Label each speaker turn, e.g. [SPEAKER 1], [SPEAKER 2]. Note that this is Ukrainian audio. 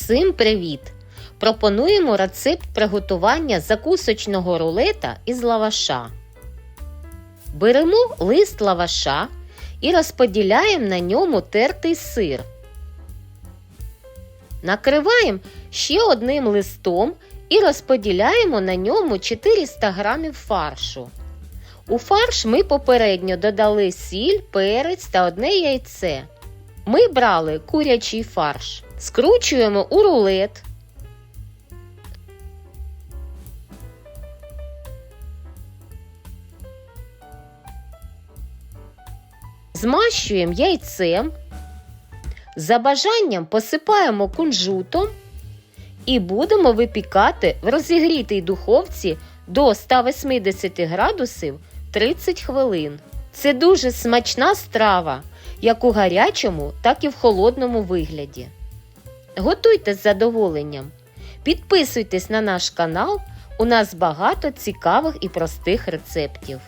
[SPEAKER 1] Всім привіт! Пропонуємо рецепт приготування закусочного рулета із лаваша. Беремо лист лаваша і розподіляємо на ньому тертий сир. Накриваємо ще одним листом і розподіляємо на ньому 400 г фаршу. У фарш ми попередньо додали сіль, перець та одне яйце. Ми брали курячий фарш. Скручуємо у рулет. Змащуємо яйцем. За бажанням посипаємо кунжутом і будемо випікати в розігрітій духовці до 180 градусів 30 хвилин. Це дуже смачна страва, як у гарячому, так і в холодному вигляді. Готуйте з задоволенням. Підписуйтесь на наш канал. У нас багато цікавих і простих рецептів.